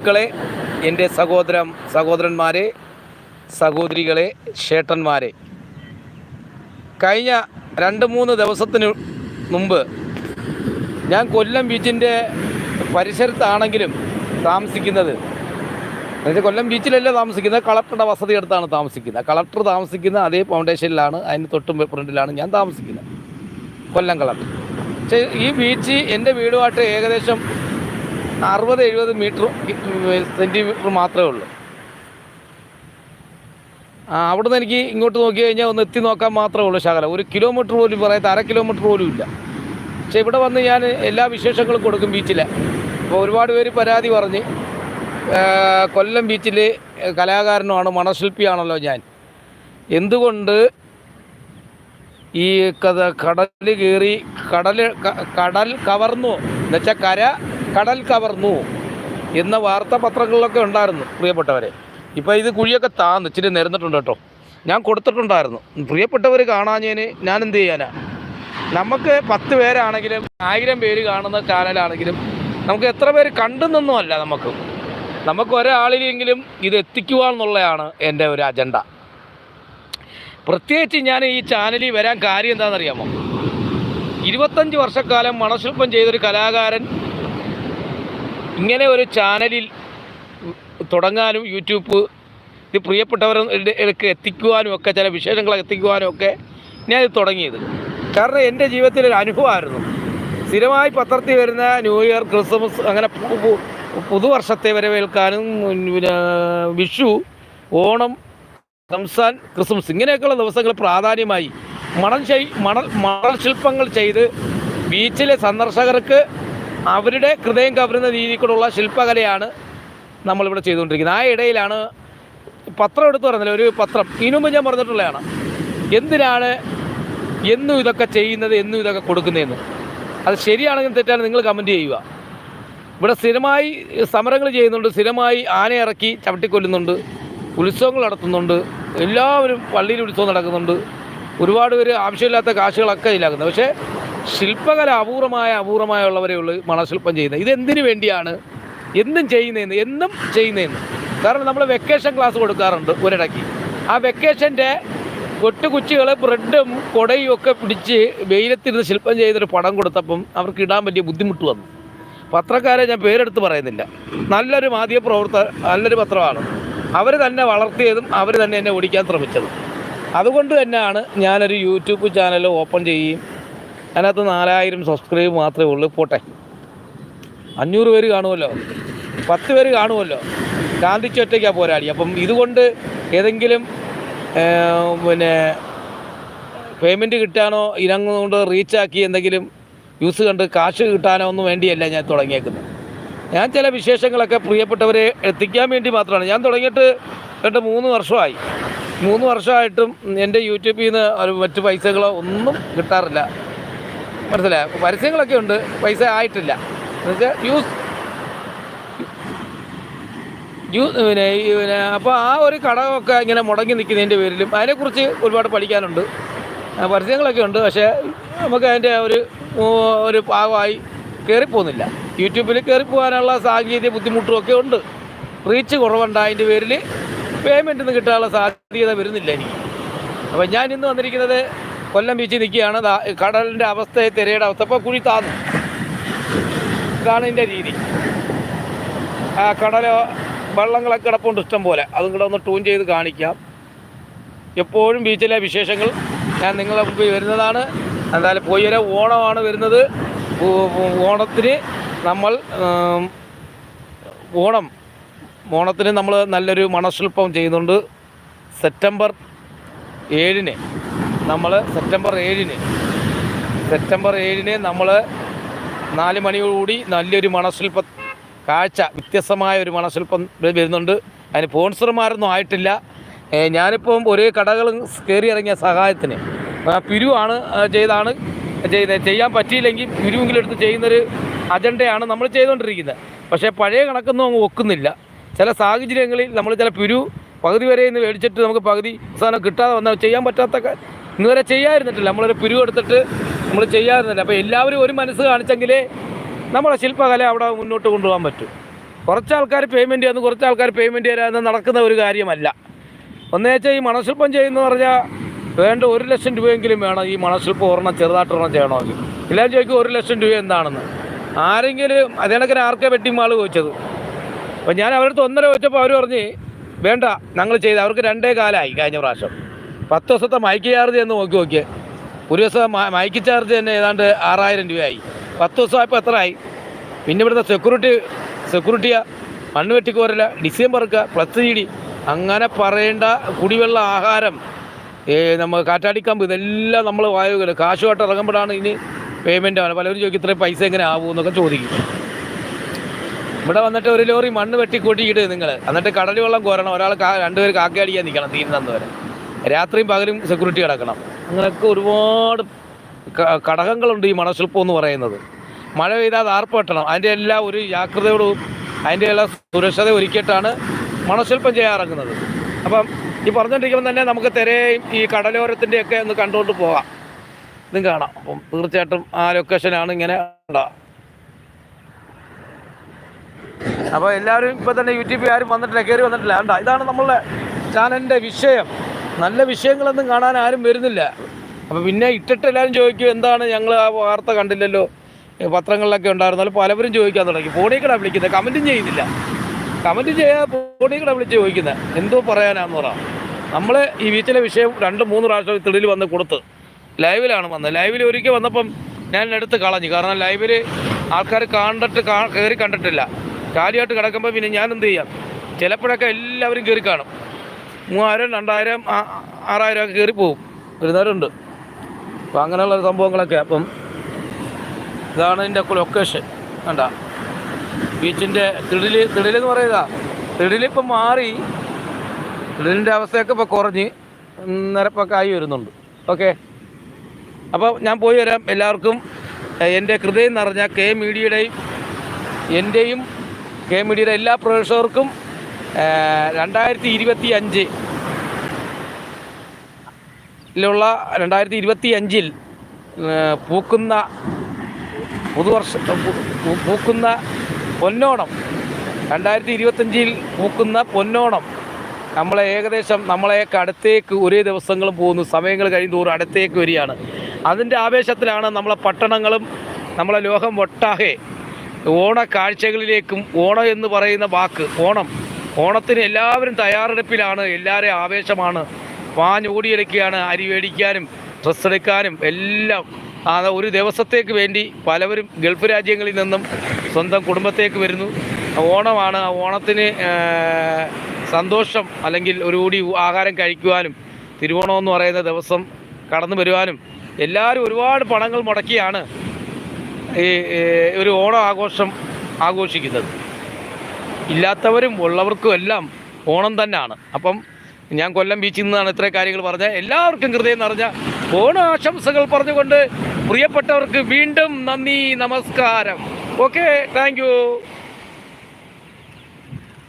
മക്കളെ എന്റെ സഹോദരം സഹോദരന്മാരെ സഹോദരികളെ ചേട്ടന്മാരെ. കഴിഞ്ഞ രണ്ട് മൂന്ന് ദിവസത്തിന് മുമ്പ് ഞാൻ കൊല്ലം ബീച്ചിന്റെ പരിസരത്താണെങ്കിലും താമസിക്കുന്നത്. അതായത് കൊല്ലം ബീച്ചിലല്ല താമസിക്കുന്നത് കളക്ടറുടെ വസതി എടുത്താണ് താമസിക്കുന്നത്. കളക്ടർ താമസിക്കുന്ന അതേ ഫൗണ്ടേഷനിലാണ് അതിന് തൊട്ടും ഫ്രണ്ടിലാണ് ഞാൻ താമസിക്കുന്നത്. കൊല്ലം കളക്ടർ. പക്ഷേ ഈ ബീച്ച് എന്റെ വീടുമായിട്ട് ഏകദേശം അറുപത് എഴുപത് മീറ്റർ സെന്റിമീറ്റർ മാത്രമേ ഉള്ളൂ. ആ, അവിടുന്ന് എനിക്ക് ഇങ്ങോട്ട് നോക്കി കഴിഞ്ഞാൽ ഒന്ന് എത്തി നോക്കാൻ മാത്രമേ ഉള്ളൂ ശകലം. ഒരു കിലോമീറ്റർ പോലും പറയാത്ത അര കിലോമീറ്റർ പോലും ഇല്ല. പക്ഷേ ഇവിടെ വന്ന് ഞാൻ എല്ലാ വിശേഷങ്ങളും കൊടുക്കും ബീച്ചിലെ. അപ്പോൾ ഒരുപാട് പേര് പരാതി പറഞ്ഞ് കൊല്ലം ബീച്ചിൽ കലാകാരനുമാണ് മണശില്പിയാണല്ലോ ഞാൻ. എന്തുകൊണ്ട് ഈ കഥ കടൽ കയറി കടൽ കടൽ കവർന്നു? എന്നുവെച്ചാൽ കര കടൽ കവർന്നു എന്ന വാർത്താ പത്രങ്ങളിലൊക്കെ ഉണ്ടായിരുന്നു പ്രിയപ്പെട്ടവരെ. ഇപ്പോൾ ഇത് കുഴിയൊക്കെ താന്ന് ഇച്ചിരി നിരന്നിട്ടുണ്ട് കേട്ടോ. ഞാൻ കൊടുത്തിട്ടുണ്ടായിരുന്നു. പ്രിയപ്പെട്ടവർ കാണാഞ്ഞതിന് ഞാൻ എന്ത് ചെയ്യാനാ? നമുക്ക് പത്ത് പേരാണെങ്കിലും ആയിരം പേര് കാണുന്ന ചാനലാണെങ്കിലും നമുക്ക് എത്ര പേര് കണ്ടു നിന്നുമല്ല നമുക്ക്. നമുക്ക് ഒരാളിലെങ്കിലും ഇത് എത്തിക്കുക എന്നുള്ളതാണ് എന്റെ ഒരു അജണ്ട. പ്രത്യേകിച്ച് ഞാൻ ഈ ചാനലിൽ വരാൻ കാര്യം എന്താണെന്നറിയാമോ? ഇരുപത്തഞ്ച് വർഷക്കാലം മണശില്പം ചെയ്തൊരു കലാകാരൻ ഇങ്ങനെ ഒരു ചാനലിൽ തുടങ്ങാനും യൂട്യൂബ് ഇത് പ്രിയപ്പെട്ടവർക്ക് എത്തിക്കുവാനും ഒക്കെ ചില വിശേഷങ്ങൾ എത്തിക്കുവാനും ഒക്കെ ഞാൻ ഇത് തുടങ്ങിയത്. കാരണം എന്റെ ജീവിതത്തിൽ ഒരു അനുഭവമായിരുന്നു. സ്ഥിരമായി പത്രത്തിൽ വരുന്ന ന്യൂ ഇയർ ക്രിസ്മസ് അങ്ങനെ പുതുവർഷത്തെ വരവേൽക്കാനും പിന്നെ വിഷു ഓണം റംസാൻ ക്രിസ്മസ് ഇങ്ങനെയൊക്കെയുള്ള ദിവസങ്ങൾ പ്രാധാന്യമായി മണൽ മണൽ മണൽ ശില്പങ്ങൾ ചെയ്ത് ബീച്ചിലെ സന്ദർശകർക്ക് അവരുടെ ഹൃദയം കവരുന്ന രീതിക്കുള്ള ശില്പകലയാണ് നമ്മളിവിടെ ചെയ്തുകൊണ്ടിരിക്കുന്നത്. ആ ഇടയിലാണ് പത്രം എടുത്തു പറഞ്ഞില്ല ഒരു പത്രം. ഇനുമ്പ് ഞാൻ പറഞ്ഞിട്ടുള്ളതാണ് എന്തിനാണ് എന്നും ഇതൊക്കെ ചെയ്യുന്നത് എന്നും ഇതൊക്കെ കൊടുക്കുന്നതെന്ന്. അത് ശരിയാണെങ്കിൽ തെറ്റാണ് നിങ്ങൾ കമന്റ് ചെയ്യുക. ഇവിടെ സ്ഥിരമായി സമരങ്ങൾ ചെയ്യുന്നുണ്ട് സ്ഥിരമായി ആന ഇറക്കി ചവിട്ടിക്കൊല്ലുന്നുണ്ട് ഉത്സവങ്ങൾ നടത്തുന്നുണ്ട് എല്ലാവരും പള്ളിയിൽ ഉത്സവം നടക്കുന്നുണ്ട്. ഒരുപാട് പേര് ആവശ്യമില്ലാത്ത കാശുകളൊക്കെ ഇതിലാക്കുന്നത് പക്ഷേ ശില്പകല അപൂർവമായ അപൂർവമായ ഉള്ളവരെ ഉള്ളു മണശില്പം ചെയ്യുന്നത്. ഇതെന്തിനു വേണ്ടിയാണ്? എന്നും ചെയ്യുന്നതെന്ന് എന്നും ചെയ്യുന്നതെന്ന്. കാരണം നമ്മൾ വെക്കേഷൻ ക്ലാസ് കൊടുക്കാറുണ്ട് ഒരിടയ്ക്ക്. ആ വെക്കേഷന്റെ കൊട്ടുകുച്ചികൾ ബ്രെഡും കൊടയും ഒക്കെ പിടിച്ച് വെയിലത്തിരുന്ന് ശില്പം ചെയ്തൊരു പടം കൊടുത്തപ്പം അവർക്ക് ഇടാൻ പറ്റിയ ബുദ്ധിമുട്ട് വന്നു. പത്രക്കാരെ ഞാൻ പേരെടുത്ത് പറയുന്നില്ല. നല്ലൊരു മാധ്യമപ്രവർത്ത നല്ലൊരു പത്രമാണ്. അവർ തന്നെ വളർത്തിയതും അവർ തന്നെ എന്നെ ഓടിക്കാൻ ശ്രമിച്ചതും. അതുകൊണ്ട് തന്നെയാണ് ഞാനൊരു യൂട്യൂബ് ചാനൽ ഓപ്പൺ ചെയ്യുകയും അതിനകത്ത് നാലായിരം സബ്സ്ക്രൈബ് മാത്രമേ ഉള്ളൂ. പോട്ടെ. അഞ്ഞൂറ് പേര് കാണുമല്ലോ. പത്ത് പേര് കാണുമല്ലോ. ഗാന്ധിച്ച് ഒറ്റയ്ക്കാണ് പോരാടി. അപ്പം ഇതുകൊണ്ട് ഏതെങ്കിലും പിന്നെ പേയ്മെന്റ് കിട്ടാനോ ഇനങ്ങുകൊണ്ട് റീച്ചാക്കി എന്തെങ്കിലും യൂസ് കണ്ട് കാശ് കിട്ടാനോ ഒന്നും വേണ്ടിയല്ല ഞാൻ തുടങ്ങിയേക്കുന്നത്. ഞാൻ ചില വിശേഷങ്ങളൊക്കെ പ്രിയപ്പെട്ടവരെ എത്തിക്കാൻ വേണ്ടി മാത്രമാണ്. ഞാൻ തുടങ്ങിയിട്ട് രണ്ട് മൂന്ന് വർഷമായി. മൂന്ന് വർഷമായിട്ടും എന്റെ യൂട്യൂബിൽ നിന്ന് മറ്റ് പൈസകളോ ഒന്നും കിട്ടാറില്ല. മനസ്സിലായോ? പരസ്യങ്ങളൊക്കെ ഉണ്ട്. പൈസ ആയിട്ടില്ല. എന്നുവെച്ചാൽ യൂസ് യൂസ് പിന്നെ പിന്നെ അപ്പോൾ ആ ഒരു കടമൊക്കെ ഇങ്ങനെ മുടങ്ങി നിൽക്കുന്നതിന്റെ പേരിലും അതിനെക്കുറിച്ച് ഒരുപാട് പഠിക്കാനുണ്ട്. പരസ്യങ്ങളൊക്കെ ഉണ്ട്. പക്ഷേ നമുക്ക് അതിന്റെ ഒരു ഒരു ഭാഗമായി കയറിപ്പോകുന്നില്ല യൂട്യൂബിൽ കയറിപ്പോകാനുള്ള സാങ്കേതിക ബുദ്ധിമുട്ടും ഒക്കെ ഉണ്ട്. റീച്ച് കുറവുണ്ട് അതിന്റെ പേരിൽ പേയ്മെന്റ് ഒന്നും കിട്ടാനുള്ള സാധ്യത വരുന്നില്ല എനിക്ക്. അപ്പോൾ ഞാൻ ഇന്ന് വന്നിരിക്കുന്നത് കൊല്ലം ബീച്ചിൽ നിൽക്കുകയാണ്. കടലിന്റെ അവസ്ഥയെ തിരയുടെ അവസ്ഥ. അപ്പോൾ കുഴി താന്നു. ഇതാണ് ഇതിന്റെ രീതി. ആ കടലോ വെള്ളങ്ങളൊക്കെ കിടപ്പുണ്ട് ഇഷ്ടം പോലെ. അതും കൂടെ ഒന്ന് ട്യൂൺ ചെയ്ത് കാണിക്കാം. എപ്പോഴും ബീച്ചിലെ വിശേഷങ്ങൾ ഞാൻ നിങ്ങളെ മുമ്പിൽ വരുന്നതാണ്. എന്തായാലും പോയി വരെ. ഓണമാണ് വരുന്നത്. ഓണത്തിന് നമ്മൾ ഓണം. ഓണത്തിന് നമ്മൾ നല്ലൊരു മണശില്പം ചെയ്യുന്നുണ്ട്. സെപ്റ്റംബർ ഏഴിന്. നമ്മൾ സെപ്റ്റംബർ ഏഴിന്. സെപ്റ്റംബർ ഏഴിന് നമ്മൾ നാല് മണിയോടുകൂടി നല്ലൊരു മണശില്പ കാഴ്ച വ്യത്യസ്തമായ ഒരു മണശില്പം വരുന്നുണ്ട്. അതിന് സ്പോൺസർമാരൊന്നും ആയിട്ടില്ല. ഞാനിപ്പം ഒരേ കടകൾ കയറി ഇറങ്ങിയ സഹായത്തിന്. പിരുവാണ് ചെയ്താണ് ചെയ്യുന്നത് ചെയ്യാൻ പറ്റിയില്ലെങ്കിൽ പിരിവെങ്കിലും എടുത്ത് ചെയ്യുന്നൊരു അജണ്ടയാണ് നമ്മൾ ചെയ്തുകൊണ്ടിരിക്കുന്നത്. പക്ഷേ പഴയ കണക്കൊന്നും അങ്ങ് ഒക്കുന്നില്ല. ചില സാഹചര്യങ്ങളിൽ നമ്മൾ ചില പിരിവ് പകുതി വരെ ഇന്ന് മേടിച്ചിട്ട് നമുക്ക് പകുതി സാധനം കിട്ടാതെ വന്നാൽ ചെയ്യാൻ പറ്റാത്ത ഇന്നുവരെ ചെയ്യാതിരുന്നിട്ടില്ല. നമ്മളൊരു പിരിവ് എടുത്തിട്ട് നമ്മൾ ചെയ്യാതിരുന്നില്ല. അപ്പോൾ എല്ലാവരും ഒരു മനസ്സ് കാണിച്ചെങ്കിലേ നമ്മളെ ശില്പകല അവിടെ മുന്നോട്ട് കൊണ്ടുപോകാൻ പറ്റും. കുറച്ച് ആൾക്കാർ പേയ്മെന്റ് ചെയ്യുന്നു കുറച്ച് ആൾക്കാർ പേയ്മെന്റ് തരാമെന്ന് നടക്കുന്ന ഒരു കാര്യമല്ല. ഒന്നേച്ചാൽ ഈ മണശില്പം ചെയ്യുന്ന പറഞ്ഞാൽ വേണ്ട ഒരു ലക്ഷം രൂപയെങ്കിലും വേണം ഈ മണശില്പം ഒരെണ്ണം ചെറുതായിട്ട് ഒരെണ്ണം ചെയ്യണമെങ്കിൽ. എല്ലാവരും ചോദിക്കും ഒരു ലക്ഷം രൂപ എന്താണെന്ന്? ആരെങ്കിലും അതേണക്കിന് ആർക്കെ വെട്ടിമാൾ ചോദിച്ചത്? അപ്പം ഞാൻ അവരടുത്ത് ഒന്നര ചോദിച്ചപ്പോൾ അവർ പറഞ്ഞ് വേണ്ട ഞങ്ങൾ ചെയ്ത് അവർക്ക് രണ്ടേ കാലമായി കഴിഞ്ഞ പ്രാവശ്യം. പത്ത് ദിവസത്തെ മൈക്ക് ചാർജ് എന്ന് നോക്കി നോക്കിയേ. ഒരു ദിവസം മൈക്ക് ചാർജ് തന്നെ ഏതാണ്ട് ആറായിരം രൂപയായി. പത്ത് ദിവസമായപ്പോൾ ആയി? പിന്നെ ഇവിടുത്തെ സെക്യൂരിറ്റി സെക്യൂരിറ്റിയാ മണ്ണ് വെട്ടിക്കോരല ഡിസൈൻ പറക്കുക പ്ലസ് ഇടി അങ്ങനെ പറയേണ്ട കുടിവെള്ള ആഹാരം നമ്മൾ കാറ്റാടിക്കമ്പ് ഇതെല്ലാം നമ്മൾ വായുകയില്ല കാശുമായിട്ട് ഇറങ്ങുമ്പോഴാണ് ഇനി പേയ്മെന്റ് ആണ്. പലരും ചോദിക്കും ഇത്രയും പൈസ എങ്ങനെ ആവുമെന്നൊക്കെ ചോദിക്കും. ഇവിടെ വന്നിട്ട് ഒരു ലോറി മണ്ണ് വെട്ടിക്കൂട്ടിയിട്ട് നിങ്ങൾ എന്നിട്ട് കടൽ വെള്ളം കോരണം. ഒരാൾ രണ്ടുപേർ കാക്കയടിക്കാൻ നിൽക്കണം തീരുന്നത് വരെ രാത്രിയും പകലും സെക്യൂരിറ്റി കിടക്കണം. അങ്ങനെയൊക്കെ ഒരുപാട് ഘടകങ്ങളുണ്ട് ഈ മണശില്പം എന്ന് പറയുന്നത്. മഴ പെയ്താൽ ആർപ്പ് കെട്ടണം അതിന്റെ എല്ലാം ഒരു ജാഗ്രതയോടും അതിന്റെ എല്ലാം സുരക്ഷത ഒരുക്കിയിട്ടാണ് മണശില്പം ചെയ്യാറിറങ്ങുന്നത് അപ്പം ഈ പറഞ്ഞുകൊണ്ടിരിക്കുമ്പോൾ തന്നെ നമുക്ക് തിരയും ഈ കടലോരത്തിന്റെയൊക്കെ ഒന്ന് കണ്ടുകൊണ്ട് പോകാം ഇതും കാണാം. അപ്പം തീർച്ചയായിട്ടും ആ ലൊക്കേഷനാണ് ഇങ്ങനെ അപ്പോൾ എല്ലാവരും ഇപ്പോൾ തന്നെ യൂട്യൂബിൽ ആരും വന്നിട്ടില്ല കയറി വന്നിട്ടില്ല. വേണ്ട ഇതാണ് നമ്മളുടെ ചാനലിന്റെ വിഷയം. നല്ല വിഷയങ്ങളൊന്നും കാണാൻ ആരും വരുന്നില്ല. അപ്പോൾ പിന്നെ ഇട്ടിട്ട് എല്ലാവരും ചോദിക്കും എന്താണ് ഞങ്ങൾ ആ വാർത്ത കണ്ടില്ലല്ലോ? പത്രങ്ങളിലൊക്കെ ഉണ്ടായിരുന്നാലും പലവരും ചോദിക്കാൻ തുടങ്ങി. ഫോണിൽ കൂടെ വിളിക്കുന്നത് കമന്റും ചെയ്യുന്നില്ല. കമന്റ് ചെയ്യാൻ ഫോണിൽ കൂടെ വിളിച്ച് ചോദിക്കുന്നത് എന്തോ പറയാനാന്ന് പറ. നമ്മൾ ഈ വീട്ടിലെ വിഷയം രണ്ട് മൂന്ന് പ്രാവശ്യം തെളിയിൽ വന്ന് കൊടുത്ത് ലൈവിലാണ് വന്നത്. ലൈവിൽ ഒരിക്കൽ വന്നപ്പം ഞാൻ എടുത്ത് കളഞ്ഞു. കാരണം ലൈവിൽ ആൾക്കാർ കണ്ടിട്ട് കയറി കണ്ടിട്ടില്ല. കാര്യമായിട്ട് കിടക്കുമ്പോൾ പിന്നെ ഞാൻ എന്ത് ചെയ്യാം? ചിലപ്പോഴൊക്കെ എല്ലാവരും കയറി കാണും. മൂവായിരം രണ്ടായിരം ആറായിരം ഒക്കെ കയറി നേരം വരുന്നവരുണ്ട്. അപ്പോൾ അങ്ങനെയുള്ള സംഭവങ്ങളൊക്കെ. അപ്പം ഇതാണ് ഇതിന്റെ ലൊക്കേഷൻ കണ്ട? ബീച്ചിന്റെ തിടിൽ തിടിലെന്ന് പറയുക തിടിലിപ്പം മാറി. തിടിലിന്റെ അവസ്ഥയൊക്കെ ഇപ്പോൾ കുറഞ്ഞ് നിരപ്പൊക്കെ ആയി വരുന്നുണ്ട്. ഓക്കെ? അപ്പോൾ ഞാൻ പോയി വരാം. എല്ലാവർക്കും എന്റെ ഹൃദയം നിറഞ്ഞ കെ മീഡിയയുടെയും എന്റെയും കെ മീഡിയയുടെ എല്ലാ പ്രേക്ഷകർക്കും ഏഹ്, രണ്ടായിരത്തി ഇരുപത്തി അഞ്ച് ിലുള്ള രണ്ടായിരത്തി ഇരുപത്തി അഞ്ചിൽ പൂക്കുന്ന പുതുവർഷ പൂക്കുന്ന പൊന്നോണം രണ്ടായിരത്തി ഇരുപത്തഞ്ചിൽ പൂക്കുന്ന പൊന്നോണം നമ്മളെ ഏകദേശം നമ്മളെയൊക്കെ അടുത്തേക്ക് ഒരേ ദിവസങ്ങളും പോകുന്നു സമയങ്ങൾ കഴിയുന്തോറും അടുത്തേക്ക് വരികയാണ്. അതിന്റെ ആവേശത്തിലാണ് നമ്മളെ പട്ടണങ്ങളും നമ്മളെ ലോകം ഒട്ടാകെ. ഓണക്കാഴ്ചകളിലേക്കും ഓണം എന്ന് പറയുന്ന വാക്ക് ഓണം ഓണത്തിന് എല്ലാവരും തയ്യാറെടുപ്പിലാണ് എല്ലാവരെയും ആവേശമാണ്. വാഞ്ഞോടിയെടുക്കുകയാണ് അരി മേടിക്കാനും ഡ്രസ്സ് എടുക്കാനും എല്ലാം. ഒരു ദിവസത്തേക്ക് വേണ്ടി പലവരും ഗൾഫ് രാജ്യങ്ങളിൽ നിന്നും സ്വന്തം കുടുംബത്തേക്ക് വരുന്നു. ഓണമാണ്. ആ ഓണത്തിന് സന്തോഷം അല്ലെങ്കിൽ ഒരു കൂടി ആഹാരം കഴിക്കുവാനും തിരുവോണം എന്ന് പറയുന്ന ദിവസം കടന്നു വരുവാനും എല്ലാവരും ഒരുപാട് പണങ്ങൾ മുടക്കിയാണ് ഈ ഒരു ഓണം ആഘോഷം ആഘോഷിക്കുന്നത്. ഇല്ലാത്തവരും ഉള്ളവർക്കും എല്ലാം ഓണം തന്നെയാണ്. അപ്പം ഞാൻ കൊല്ലം ബീച്ചിൽ നിന്നാണ് ഇത്രയും കാര്യങ്ങൾ പറഞ്ഞത്. എല്ലാവർക്കും ഹൃദയം നിറഞ്ഞ ഓണാശംസകൾ പറഞ്ഞുകൊണ്ട് പ്രിയപ്പെട്ടവർക്ക് വീണ്ടും നന്ദി നമസ്കാരം. Okay thank